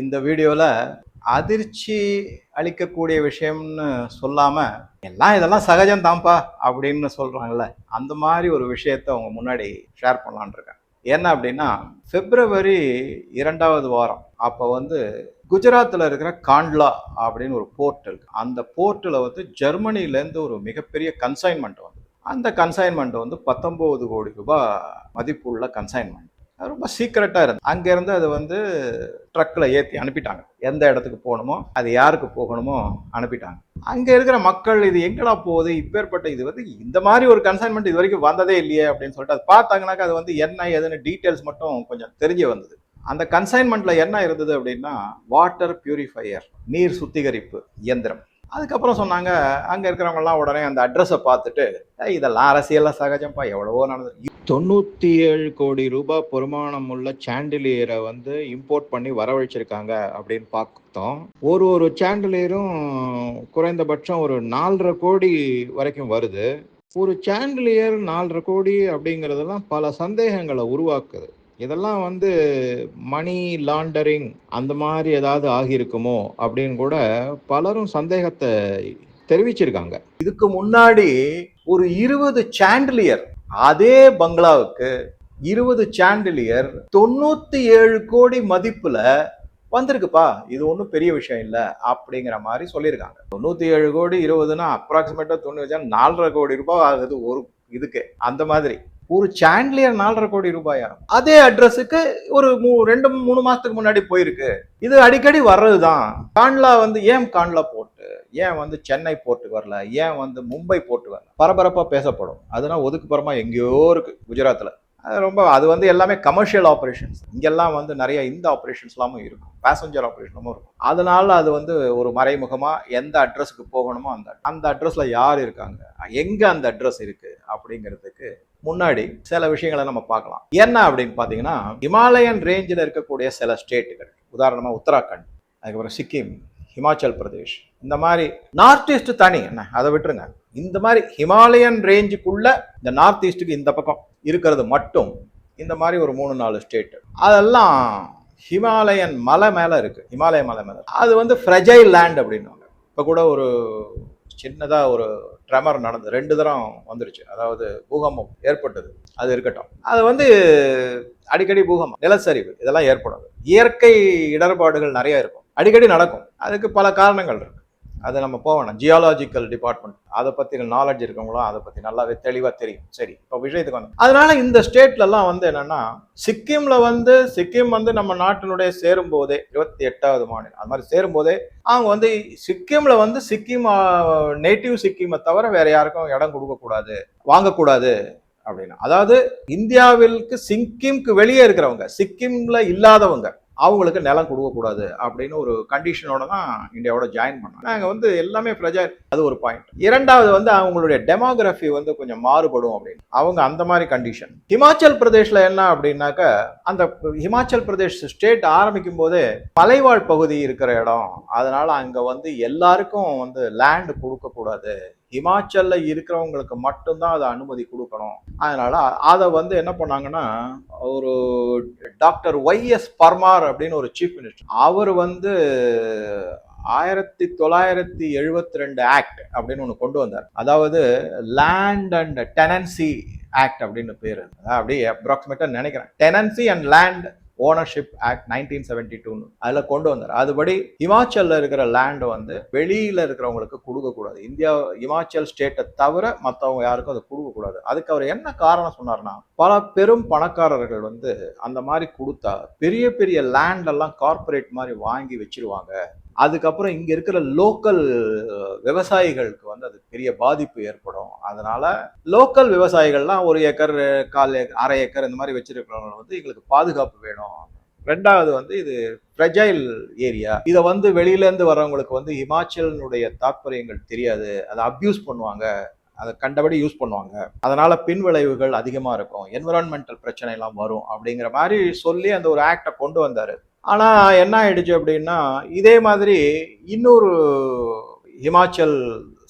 இந்த வீடியோவில் அதிர்ச்சி அளிக்கக்கூடிய விஷயம்னு சொல்லாமல் எல்லாம் இதெல்லாம் சகஜம் தான்ப்பா அப்படின்னு சொல்கிறாங்கல்ல அந்த மாதிரி ஒரு விஷயத்தை அவங்க முன்னாடி ஷேர் பண்ணலான்னு இருக்கேன். என்ன அப்படின்னா பிப்ரவரி இரண்டாவது வாரம் அப்போ வந்து குஜராத்தில் இருக்கிற காண்ட்லா அப்படின்னு ஒரு போர்ட் இருக்கு. அந்த போர்ட்டில் வந்து ஜெர்மனிலேருந்து ஒரு மிகப்பெரிய கன்சைன்மெண்ட் வந்து அந்த கன்சைன்மெண்ட் வந்து பத்தொம்போது கோடி ரூபாய் மதிப்புள்ள கன்சைன்மெண்ட் ரொம்ப சீக்கிரட்டாக இருந்து அங்கேருந்து அது வந்து ட்ரக்கில் ஏற்றி அனுப்பிட்டாங்க. எந்த இடத்துக்கு போகணுமோ அது யாருக்கு போகணுமோ அனுப்பிட்டாங்க. அங்கே இருக்கிற மக்கள் இது எங்கடா போகுது? இப்பேற்பட்ட இது வந்து இந்த மாதிரி ஒரு கன்சைன்மெண்ட் இது வரைக்கும் வந்ததே இல்லையே அப்படின்னு சொல்லிட்டு அது பார்த்தாங்கனாக்கா அது வந்து என்ன ஏதுன்னு டீட்டெயில்ஸ் மட்டும் கொஞ்சம் தெரிய வந்தது. அந்த கன்சைன்மெண்ட்டில் என்ன இருந்தது அப்படின்னா வாட்டர் பியூரிஃபையர் நீர் சுத்திகரிப்பு இயந்திரம். அதுக்கப்புறம் சொன்னாங்க அங்கே இருக்கிறவங்கலாம் உடனே அந்த அட்ரஸை பார்த்துட்டு இதெல்லாம் அரசியலில் சகஜம்ப்பா எவ்வளவோ நடந்தது தொண்ணூற்றி ஏழு கோடி ரூபாய் பெருமானம் உள்ள சாண்டிலியரை வந்து இம்போர்ட் பண்ணி வரவழைச்சிருக்காங்க அப்படின்னு பார்த்தோம். ஒரு ஒரு சாண்டிலியரும் குறைந்தபட்சம் ஒரு நாலரை கோடி வரைக்கும் வருது. ஒரு சாண்டிலியர் நாலரை கோடி அப்படிங்கிறதெல்லாம் பல சந்தேகங்களை உருவாக்குது. இதெல்லாம் வந்து மணி லாண்டரிங் அந்த மாதிரி ஏதாவது ஆகியிருக்குமோ அப்படின்னு கூட பலரும் சந்தேகத்தை தெரிவிச்சிருக்காங்க. இதுக்கு முன்னாடி ஒரு இருபது சாண்டிலியர் அதே பங்களாவுக்கு இருபது சாண்டிலியர் தொண்ணூத்தி ஏழு கோடி மதிப்புல வந்திருக்குப்பா. இது ஒன்றும் பெரிய விஷயம் இல்லை அப்படிங்கிற மாதிரி சொல்லியிருக்காங்க. தொண்ணூத்தி ஏழு கோடி இருபதுன்னா அப்ராக்சிமேட்டா தொண்ணூறு நாலரை கோடி ரூபாய் ஆகுது ஒரு இதுக்கு. அந்த மாதிரி. ஒரு சாண்ட்லியர் நாலரை கோடி ரூபாயா? அதே அட்ரஸுக்கு ஒரு மூ ரெண்டு மூணு மாசத்துக்கு முன்னாடி போயிருக்கு. இது அடிக்கடி வர்றது தான் கான்லா வந்து ஏன் கான்லா போர்ட்டு ஏன் வந்து சென்னை போர்ட்டுக்கு வரல ஏன் வந்து மும்பை போர்ட்டு வரல? பரபரப்பா பேசப்படும். அதெல்லாம் ஒதுக்குப்புறமா எங்கேயோ இருக்கு குஜராத்ல. அது ரொம்ப அது வந்து எல்லாமே கமர்ஷியல் ஆப்ரேஷன்ஸ் இங்கெல்லாம் வந்து நிறைய இந்த ஆப்ரேஷன்ஸ்லாமும் இருக்கும். பேசஞ்சர் ஆப்ரேஷனும் இருக்கும். அதனால அது வந்து ஒரு மறைமுகமாக எந்த அட்ரஸுக்கு போகணுமோ அந்த அந்த அட்ரஸில் யார் இருக்காங்க? எங்கே அந்த அட்ரஸ் இருக்குது அப்படிங்கிறதுக்கு முன்னாடி சில விஷயங்களை நம்ம பார்க்கலாம். என்ன அப்படின்னு பார்த்தீங்கன்னா இமாலயன் ரேஞ்சில் இருக்கக்கூடிய சில ஸ்டேட்டுகள் உதாரணமாக உத்தராகண்ட் அதுக்கப்புறம் சிக்கிம் ஹிமாச்சல் பிரதேஷ். இந்த மாதிரி நார்த் ஈஸ்ட் தனி. என்ன? அதை விட்டுருங்க. இந்த மாதிரி ஹிமாலயன் ரேஞ்சுக்குள்ள இந்த நார்த் ஈஸ்ட்டுக்கு இந்த பக்கம் இருக்கிறது மட்டும் இந்த மாதிரி ஒரு மூணு நாலு ஸ்டேட் அதெல்லாம் ஹிமாலயன் மலை மேலே இருக்குது ஹிமாலய மலை மேலே. அது வந்து ஃப்ரெஜைல் லேண்ட் அப்படின்னாங்க இப்போ கூட ஒரு சின்னதாக ஒரு ட்ரெமர் நடந்து ரெண்டு தரம் வந்துருச்சு. அதாவது பூகம்பம் ஏற்பட்டது. அது இருக்கட்டும். அது வந்து அடிக்கடி பூகம்பம் நிலச்சரிவு இதெல்லாம் ஏற்படும். இயற்கை இடர்பாடுகள் நிறைய இருக்கும். அடிக்கடி நடக்கும். அதுக்கு பல காரணங்கள் இருக்கும் அது நம்ம போவேணும் ஜியாலஜிக்கல் டிபார்ட்மெண்ட் அதை பற்றின நாலேஜ் இருக்கவங்களும் அதை பற்றி நல்லாவே தெளிவாக தெரியும். சரி இப்போ விஷயத்துக்கு வந்து அதனால இந்த ஸ்டேட்லலாம் வந்து என்னன்னா சிக்கிமில் வந்து சிக்கிம் வந்து நம்ம நாட்டினுடைய சேரும் போதே இருபத்தி எட்டாவது மாநிலம். அது மாதிரி சேரும் போதே அவங்க வந்து சிக்கிமில் வந்து சிக்கிம் நேட்டிவ் சிக்கிமை தவிர வேற யாருக்கும் இடம் கொடுக்கக்கூடாது வாங்கக்கூடாது அப்படின்னு. அதாவது இந்தியாவிற்கு சிக்கிம்க்கு வெளியே இருக்கிறவங்க சிக்கிமில் இல்லாதவங்க அவங்களுக்கு நிலம் கொடுக்கக்கூடாது அப்படின்னு ஒரு கண்டிஷனோட தான் இந்தியாவோட ஜாயின் பண்ணோம் நாங்கள் வந்து எல்லாமே பிரஜா அது ஒரு பாயிண்ட் இரண்டாவது வந்து அவங்களுடைய டெமோகிராஃபி வந்து கொஞ்சம் மாறுபடும் அப்படின்னு. அவங்க அந்த மாதிரி கண்டிஷன் ஹிமாச்சல் பிரதேஷில் என்ன அப்படின்னாக்க அந்த ஹிமாச்சல் பிரதேஷ் ஸ்டேட் ஆரம்பிக்கும் போதே மலைவாழ் பகுதி இருக்கிற இடம். அதனால அங்கே வந்து எல்லாருக்கும் வந்து லேண்ட் கொடுக்கக்கூடாது ஹிமாச்சல்ல இருக்கிறவங்களுக்கு மட்டும்தான் அதை அனுமதி கொடுக்கணும். அதனால அதை வந்து என்ன பண்ணாங்கன்னா ஒரு டாக்டர் ஒய் எஸ் பர்மார் அப்படின்னு ஒரு சீஃப் மினிஸ்டர் அவர் வந்து ஆயிரத்தி தொள்ளாயிரத்தி எழுபத்தி ரெண்டு ஆக்ட் அப்படின்னு ஒன்று கொண்டு வந்தார். அதாவது லேண்ட் அண்ட் டெனன்சி ஆக்ட் அப்படின்னு பேர். அப்படியே அப்ராக்சிமேட்டாக நினைக்கிறேன். Tenancy and land ownership act nineteen seventy டூன்னு அதில் கொண்டு வந்தார். அதுபடி ஹிமாச்சலில் இருக்கிற லேண்டை வந்து வெளியில் இருக்கிறவங்களுக்கு கொடுக்கக்கூடாது இந்தியா ஹிமாச்சல் ஸ்டேட்டை தவிர மற்றவங்க யாருக்கும் அதை கொடுக்கக்கூடாது அதுக்கு அவர் என்ன காரணம் சொன்னார்னா பல பெரும் பணக்காரர்கள் வந்து அந்த மாதிரி கொடுத்தா பெரிய பெரிய லேண்டெல்லாம் கார்பரேட் கார்ப்பரேட் மாதிரி வாங்கி வச்சிருவாங்க. அதுக்கப்புறம் இங்கே இருக்கிற லோக்கல் விவசாயிகளுக்கு வந்து அது பெரிய பாதிப்பு ஏற்படும். அதனால லோக்கல் விவசாயிகள்லாம் ஒரு ஏக்கர் கால் அரை ஏக்கர் இந்த மாதிரி வச்சிருக்கிறவங்க வந்து எங்களுக்கு பாதுகாப்பு வேணும். ரெண்டாவது வந்து இது ஃப்ரெஜைல் ஏரியா இதை வந்து வெளியிலேருந்து வர்றவங்களுக்கு வந்து ஹிமாச்சலனுடைய தாற்பயங்கள் தெரியாது. அதை அப்யூஸ் பண்ணுவாங்க. அதை கண்டபடி யூஸ் பண்ணுவாங்க. அதனால பின் விளைவுகள் அதிகமா இருக்கும். என்விரான்மெண்டல் பிரச்சனை எல்லாம் வரும் அப்படிங்கிற மாதிரி சொல்லி அந்த ஒரு ஆக்டை கொண்டு வந்தாரு. ஆனா என்ன ஆயிடுச்சு அப்படின்னா இதே மாதிரி இன்னொரு ஹிமாச்சல்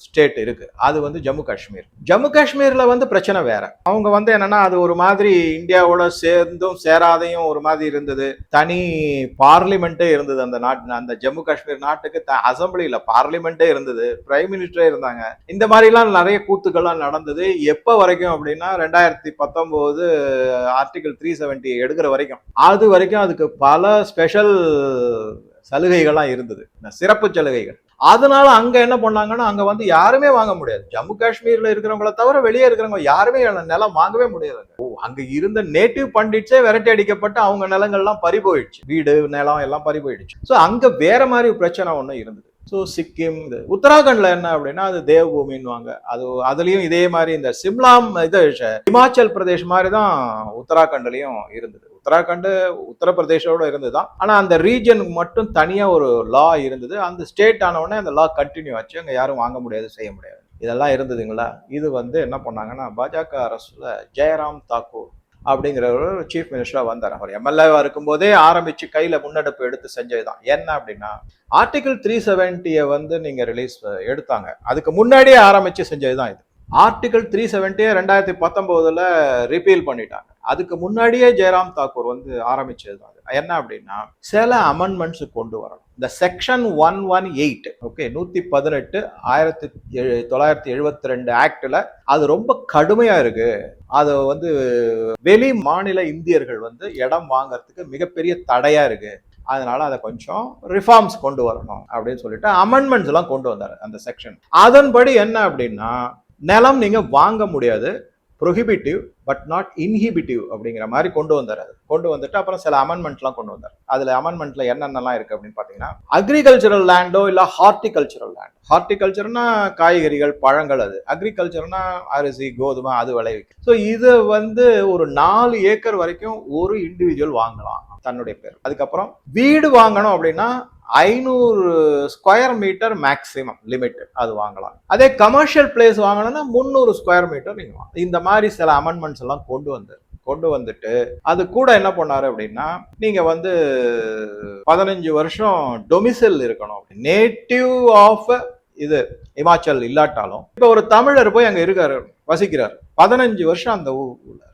ஸ்டேட் இருக்கு. அது வந்து ஜம்மு காஷ்மீர். ஜம்மு காஷ்மீர்ல வந்து பிரச்சனை வேற. அவங்க வந்து என்னன்னா அது ஒரு மாதிரி இந்தியாவோட சேர்ந்தும் சேராதையும் ஒரு மாதிரி இருந்தது. தனி பார்லிமெண்ட்டே இருந்தது அந்த நாட்டு அந்த ஜம்மு காஷ்மீர் நாட்டுக்கு. த பார்லிமெண்ட்டே இருந்தது. பிரைம் மினிஸ்டரே இருந்தாங்க. இந்த மாதிரிலாம் நிறைய கூத்துக்கள்லாம் நடந்தது. எப்போ வரைக்கும் அப்படின்னா ரெண்டாயிரத்தி பத்தொம்போது ஆர்டிகல் த்ரீ செவன்டி எடுக்கிற வரைக்கும். அது வரைக்கும் அதுக்கு பல ஸ்பெஷல் சலுகைகள்லாம் இருந்தது. சிறப்பு சலுகைகள். அதனால அங்க என்ன பண்ணாங்கன்னா அங்க வந்து யாருமே வாங்க முடியாது. ஜம்மு காஷ்மீர்ல இருக்கிறவங்கள தவிர வெளியே இருக்கிறவங்க யாருமே அந்த நிலம் வாங்கவே முடியாது ஓ, அங்க இருந்த நேட்டிவ் பண்டிட்ஸே விரட்டி அடிக்கப்பட்டு அவங்க நிலங்கள்லாம் பறி போயிடுச்சு. வீடு நிலம் எல்லாம் பறி போயிடுச்சு. ஸோ அங்க வேற மாதிரி பிரச்சனை ஒன்று இருந்தது. ஸோ சிக்கிம் இது உத்தராகண்ட்ல என்ன அப்படின்னா அது தேவபூமின்னுவாங்க. அது அதுலயும் இதே மாதிரி இந்த சிம்லாம் இது இமாச்சல் பிரதேஷ் மாதிரி தான் உத்தராகண்ட்லயும் இருந்தது. உத்தராகண்ட் உத்தரப்பிரதேஷோட இருந்தது தான் ஆனால் அந்த ரீஜனுக்கு மட்டும் தனியாக ஒரு லா இருந்தது. அந்த ஸ்டேட் ஆனவுடனே அந்த லா கண்டினியூ ஆச்சு. அங்கே யாரும் வாங்க முடியாது செய்ய முடியாது. இதெல்லாம் இருந்ததுங்களா? இது வந்து என்ன பண்ணாங்கன்னா பாஜக அரசுல ஜெயராம் தாக்கூர் அப்படிங்கிற ஒரு சீஃப் மினிஸ்டராக வந்தார். அவர் எம்எல்ஏவாக இருக்கும்போதே ஆரம்பித்து கையில் முன்னெடுப்பு எடுத்து செஞ்சது தான் என்ன அப்படின்னா ஆர்டிகிள் த்ரீ செவன்ட்டியை வந்து நீங்கள் ரிலீஸ் எடுத்தாங்க. அதுக்கு முன்னாடியே ஆரம்பித்து செஞ்சது தான் இது ஆர்டிகிள் த்ரீ செவன்ட்டியை ரெண்டாயிரத்தி பத்தொம்போதில் ரிப்பீல் பண்ணிட்டாங்க. அதுக்கு முன்னாடியே ஜெயராம் தாக்கூர் வந்து ஆரம்பிச்சது தான் என்ன அப்படின்னா சில அமெண்ட்மெண்ட்ஸ் கொண்டு வரணும். இந்த section one one eight okay நூத்தி பதினெட்டு ஆயிரத்தி தொள்ளாயிரத்தி எழுபத்தி ரெண்டு ஆக்டில் அது ரொம்ப கடுமையா இருக்கு. அது வந்து வெளி மாநில இந்தியர்கள் வந்து இடம் வாங்குறதுக்கு மிகப்பெரிய தடையா இருக்கு. அதனால அதை கொஞ்சம் ரிஃபார்ம்ஸ் கொண்டு வரணும் அப்படின்னு சொல்லிட்டு அமெண்ட்மெண்ட்ஸ் எல்லாம் கொண்டு வந்தாரு அந்த செக்ஷன் அதன்படி என்ன அப்படின்னா நிலம் நீங்க வாங்க முடியாது. ப்ரொஹிபிட்டிவ் பட் நாட் இன்ஹிபிட்டிவ் அப்படிங்கிற மாதிரி கொண்டு வந்தார் அது. கொண்டு வந்துட்டு அப்புறம் சில அமெண்ட்மெண்ட்லாம் கொண்டு வந்தார். அதில் அமெண்ட்மெண்ட்ல என்னென்னலாம் இருக்குது அப்படின்னு பார்த்தீங்கன்னா அக்ரிகல்ச்சரல் லேண்டோ இல்லை ஹார்டிகல்ச்சரல் லேண்ட் ஹார்டிகல்ச்சர்னா காய்கறிகள் பழங்கள் அது. அக்ரிகல்ச்சர்னா அரிசி கோதுமை அது விளைவிக்கும். ஸோ இது வந்து ஒரு நாலு ஏக்கர் வரைக்கும் ஒரு இண்டிவிஜுவல் வாங்கலாம் தன்னுடைய பேர். அதுக்கப்புறம் வீடு வாங்கணும் அப்படின்னா ஐநூறு ஸ்கொயர் மீட்டர் மேக்ஸிமம் லிமிட் அது வாங்கலாம் அதே கமர்ஷியல் பிளேஸ் வாங்கணும்னா முந்நூறு ஸ்கொயர் மீட்டர் நீங்க வாங்கலாம். இந்த மாதிரி சில அமெண்ட்மெண்ட்ஸ் எல்லாம் கொண்டு வந்து கொண்டு வந்துட்டு அது கூட என்ன பண்ணாரு அப்படின்னா நீங்க வந்து பதினஞ்சு வருஷம் டொமிசில் இருக்கணும் நேட்டிவ் ஆஃப் இது இமாச்சல் இல்லாட்டாலும். இப்போ ஒரு தமிழர் போய் அங்கே இருக்காரு வசிக்கிறார். பதினஞ்சு வருஷம் அந்த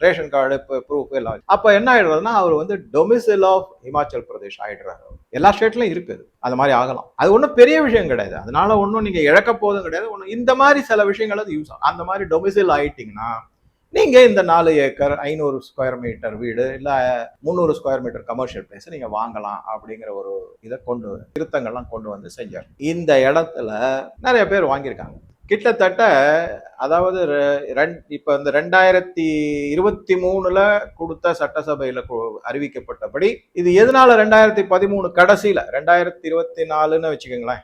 ரேஷன் கார்டு இப்போ ப்ரூஃப் எல்லாம். அப்போ என்ன ஆயிடுறதுன்னா அவர் வந்து டொமிசில் ஆஃப் இமாச்சல் பிரதேஷ் ஆயிடுறாரு. எல்லா ஸ்டேட்லையும் இருக்குது அது. மாதிரி ஆகலாம். அது ஒன்றும் பெரிய விஷயம் கிடையாது. அதனால ஒன்றும் நீங்கள் இழக்க போதும் கிடையாது. ஒன்றும் இந்த மாதிரி சில விஷயங்கள் அது யூஸ் ஆகும் அந்த மாதிரி டொமிசில் ஆயிட்டிங்கன்னா நீங்க இந்த நாலு ஏக்கர் ஐநூறு ஸ்கொயர் மீட்டர் வீடு இல்ல முந்நூறு ஸ்கொயர் மீட்டர் கமர்ஷியல் பிளேஸ் நீங்க வாங்கலாம் அப்படிங்கிற ஒரு இதை கொண்டு திருத்தங்கள்லாம் கொண்டு வந்து செஞ்சார். இந்த இடத்துல நிறைய பேர் வாங்கியிருக்காங்க. கிட்டத்தட்ட அதாவது ரெ- ரெண்- இந்த ரெண்டாயிரத்தி இருபத்தி மூணுல கொடுத்த சட்டசபையில் அறிவிக்கப்பட்டபடி இது எதனால ரெண்டாயிரத்தி பதிமூணு கடைசியில் ரெண்டாயிரத்தி இருபத்தி நாலுன்னு வச்சுக்கோங்களேன்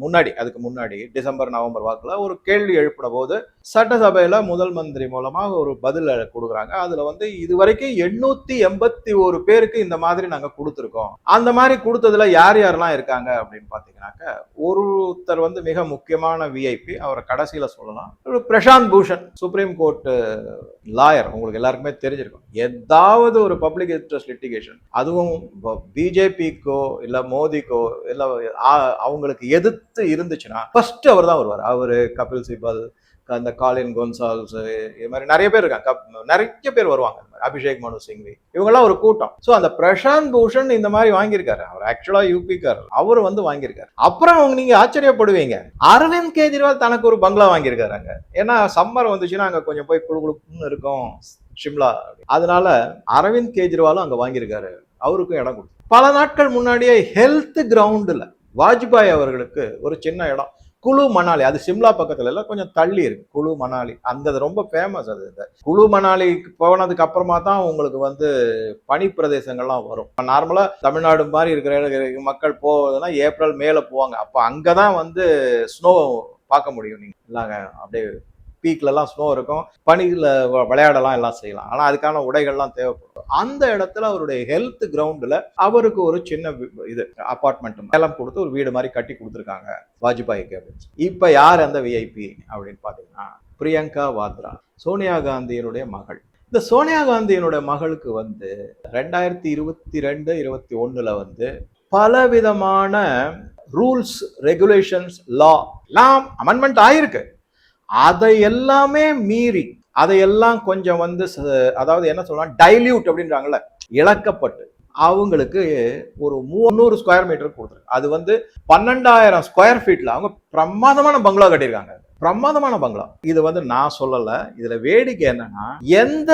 முன்னாடி அதுக்கு முன்னாடி டிசம்பர் நவம்பர் வாக்கில் ஒரு கேள்வி எழுப்பின போது சட்டசபையில் முதல் மந்திரி மூலமாக ஒரு பதில் கொடுக்குறாங்க. அதில் வந்து இது வரைக்கும் எண்ணூத்தி எண்பத்தி ஒரு பேருக்கு இந்த மாதிரி நாங்கள் கொடுத்துருக்கோம். அந்த மாதிரி கொடுத்ததுல யார் யாரெல்லாம் இருக்காங்க அப்படின்னு பார்த்தீங்கன்னாக்க ஒருத்தர் வந்து மிக முக்கியமான விஐபி அவரை கடைசியில் சொல்லலாம். ஒரு Prashant Bhushan supreme court lawyer உங்களுக்கு எல்லாருக்குமே தெரிஞ்சிருக்கும். ஏதாவது ஒரு பப்ளிக் இன்ட்ரெஸ்ட் லிட்டிகேஷன் அதுவும் பிஜேபிக்கோ இல்லை மோதிக்கோ இல்லை அவங்களுக்கு எதிர்த்து இருந்துச்சுன்னா ஃபர்ஸ்ட் அவர் தான் வருவார். அவர் கபில் சிபல் அந்த காலின் கோன்சால்ஸ் இது மாதிரி நிறைய பேர் இருக்காங்க. கப்- நிறைய பேர் வருவாங்க. அபிஷேக் மனு சிங்வி இவங்கெல்லாம் ஒரு கூட்டம். ஸோ அந்த பிரசாந்த் பூஷன் இந்த மாதிரி வாங்கியிருக்காரு. அவர் ஆக்சுவலா யூபிக்கார் அவர் வந்து வாங்கியிருக்காரு. அப்புறம் அவங்க நீங்க ஆச்சரியப்படுவீங்க. அரவிந்த் கெஜ்ரிவால் தனக்கு ஒரு பங்களா வாங்கியிருக்காருங்க ஏன்னா சம்மர் வந்துச்சுன்னா அங்க கொஞ்சம் போய் குழு குழுன்னு இருக்கும். ஷிம்லா அதனால அரவிந்த் கெஜ்ரிவாலும் அங்க வாங்கியிருக்காரு. அவருக்கும் இடம் கொடுத்து. பல நாட்கள் முன்னாடியே ஹெல்த் கிரவுண்டில் வாஜ்பாய் அவர்களுக்கு ஒரு சின்ன இடம். குழு மணாலி அது சிம்லா பக்கத்துல எல்லாம் கொஞ்சம் தள்ளி இருக்கு. குழு மணாலி. அந்த ரொம்ப ஃபேமஸ் அது இந்த. குழு மணாலிக்கு போனதுக்கு அப்புறமா தான் உங்களுக்கு வந்து பனி பிரதேசங்கள்லாம் வரும் நார்மலா தமிழ்நாடு மாதிரி இருக்கிற மக்கள் போவதுன்னா ஏப்ரல் மேல போவாங்க. அப்ப அங்கதான் வந்து ஸ்னோ பார்க்க முடியும் நீங்க. இல்லாங்க அப்படியே பீக்லலாம் ஸ்னோ இருக்கும். பனியில் விளையாடலாம் எல்லாம் செய்யலாம். ஆனால் அதுக்கான உடைகள்லாம் தேவைப்படும். அந்த இடத்துல அவருடைய ஹெல்த் கிரவுண்டில் அவருக்கு ஒரு சின்ன இது அப்பார்ட்மெண்ட் எல்லாம் கொடுத்து ஒரு வீடு மாதிரி கட்டி கொடுத்துருக்காங்க வாஜ்பாய்க்கு அப்படின்னு இப்போ யார் அந்த விஐபி அப்படின்னு பார்த்தீங்கன்னா பிரியங்கா வாத்ரா சோனியா காந்தியினுடைய மகள். இந்த சோனியா காந்தியினுடைய மகளுக்கு வந்து ரெண்டாயிரத்தி இருபத்தி ரெண்டு இருபத்தி ஒன்றில் வந்து பலவிதமான ரூல்ஸ் ரெகுலேஷன்ஸ் லா எல்லாம் அமெண்ட்மெண்ட் ஆயிருக்கு. அதை எல்லாமே மீறி அதையெல்லாம் கொஞ்சம் வந்து அதாவது என்ன சொல்லலாம் டைல்யூட் அப்படின்றாங்கல்ல இழக்கப்பட்டு அவங்களுக்கு ஒரு முந்நூறு ஸ்கொயர் மீட்டர் கொடுத்துருக்கு. அது வந்து பன்னெண்டாயிரம் ஸ்கொயர் ஃபீட்ல அவங்க பிரமாதமான பங்களா கட்டியிருக்காங்க. பிரமாதமான பங்களா. இது வந்து நான் சொல்லல. இதுல வேடிக்கை என்னன்னா எந்த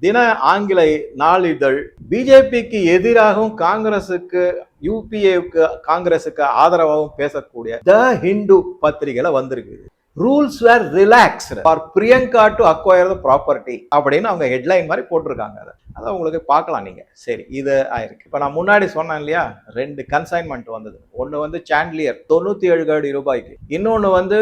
தின ஆங்கில நாளிதழ் பிஜேபிக்கு எதிராகவும் காங்கிரசுக்கு யூபிஏவுக்கு காங்கிரசுக்கு ஆதரவாகவும் பேசக்கூடிய த ஹிந்து பத்திரிகையில வந்திருக்கு rules were relaxed for Priyanka to acquire the property அப்படின்னு அவங்க ஹெட்லைன் மாதிரி போட்டிருக்காங்க அதை. அதை உங்களுக்கு பார்க்கலாம் நீங்கள் சரி இது ஆயிருக்கு. இப்போ நான் முன்னாடி சொன்னேன் இல்லையா? ரெண்டு கன்சைன்மெண்ட் வந்தது. ஒன்று வந்து சாண்ட்லியர் தொண்ணூற்றி ஏழு கோடி ரூபாய்க்கு. இன்னொன்று வந்து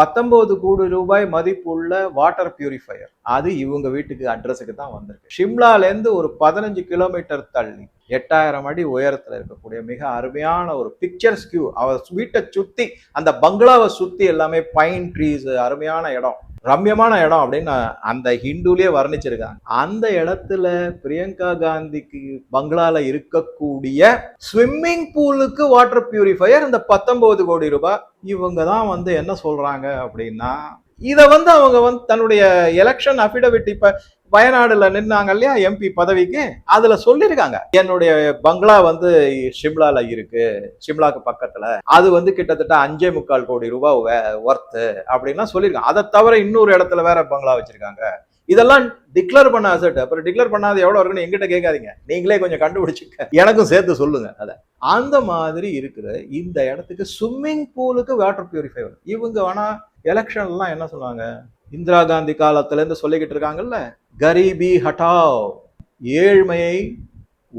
பத்தொன்பது கோடி ரூபாய் மதிப்புள்ள வாட்டர் பியூரிஃபையர் அது இவங்க வீட்டுக்கு அட்ரஸுக்கு தான் வந்திருக்கு. ஷிம்லாலேருந்து ஒரு பதினஞ்சு கிலோமீட்டர் தள்ளி எட்டாயிரம் அடி உயரத்தில் இருக்கக்கூடிய மிக அருமையான ஒரு பிக்சர் ஸ்கியூ அவர் வீட்டை சுற்றி அந்த பங்களாவை சுற்றி எல்லாமே பைன் ட்ரீஸ் அருமையான இடம். ரம்யமான இடம் அப்படின்னு அந்த ஹிந்துலேயே வர்ணிச்சிருக்காங்க. அந்த இடத்துல பிரியங்கா காந்திக்கு பங்களால இருக்கக்கூடிய ஸ்விம்மிங் பூலுக்கு வாட்டர் பியூரிஃபையர் இந்த பத்தொன்பது கோடி ரூபாய். இவங்க தான் வந்து என்ன சொல்றாங்க அப்படின்னா இதை வந்து அவங்க வந்து தன்னுடைய எலெக்ஷன் அஃபிடவிட் இப்போ வயநாடுல நின்னாங்க இல்லையா எம்பி பதவிக்கு? அதுல சொல்லியிருக்காங்க. என்னுடைய பங்களா வந்து ஷிம்லால இருக்கு. ஷிம்லாக்கு பக்கத்துல. அது வந்து கிட்டத்தட்ட அஞ்சே முக்கால் கோடி ரூபாய் ஒர்த்து அப்படின்லாம் சொல்லியிருக்காங்க. அதை தவிர இன்னொரு இடத்துல வேற பங்களா வச்சிருக்காங்க. இதெல்லாம் டிக்ளேர் பண்ண அசட் அப்புறம் டிக்ளேர் பண்ணாத எவ்வளவு இருக்குன்னு எங்கிட்ட கேட்காதீங்க. நீங்களே கொஞ்சம் கண்டுபிடிச்சுக்க. எனக்கும் சேர்த்து சொல்லுங்க அதை. அந்த மாதிரி இருக்கிற இந்த இடத்துக்கு ஸ்விம்மிங் பூலுக்கு வாட்டர் பியூரிஃபை இவங்க வேணா எலெக்ஷன்லாம் என்ன சொல்லுவாங்க இந்திரா காந்தி காலத்திலேருந்து சொல்லிக்கிட்டு இருக்காங்கல்ல கரீபி ஹட்டாவ் ஏழ்மையை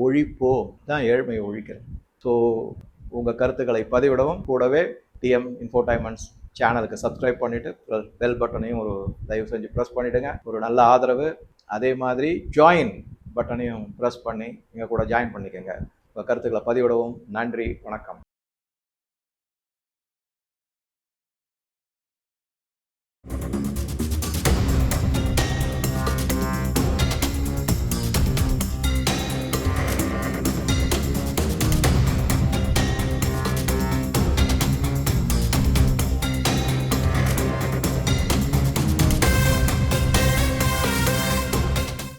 ஒழிப்போம். தான் ஏழ்மையை ஒழிக்கிறது ஸோ உங்கள் கருத்துக்களை பதிவிடவும். கூடவே டிஎம் இன்ஃபோடைன்மெண்ட்ஸ் சேனலுக்கு சப்ஸ்கிரைப் பண்ணிவிட்டு பெல் பட்டனையும் ஒரு தயவு செஞ்சு ப்ரெஸ் பண்ணிவிடுங்க ஒரு நல்ல ஆதரவு. அதே மாதிரி ஜாயின் பட்டனையும் ப்ரெஸ் பண்ணி எங்கள் கூட ஜாயின் பண்ணிக்கோங்க. உங்கள் கருத்துக்களை பதிவிடவும். நன்றி. வணக்கம்.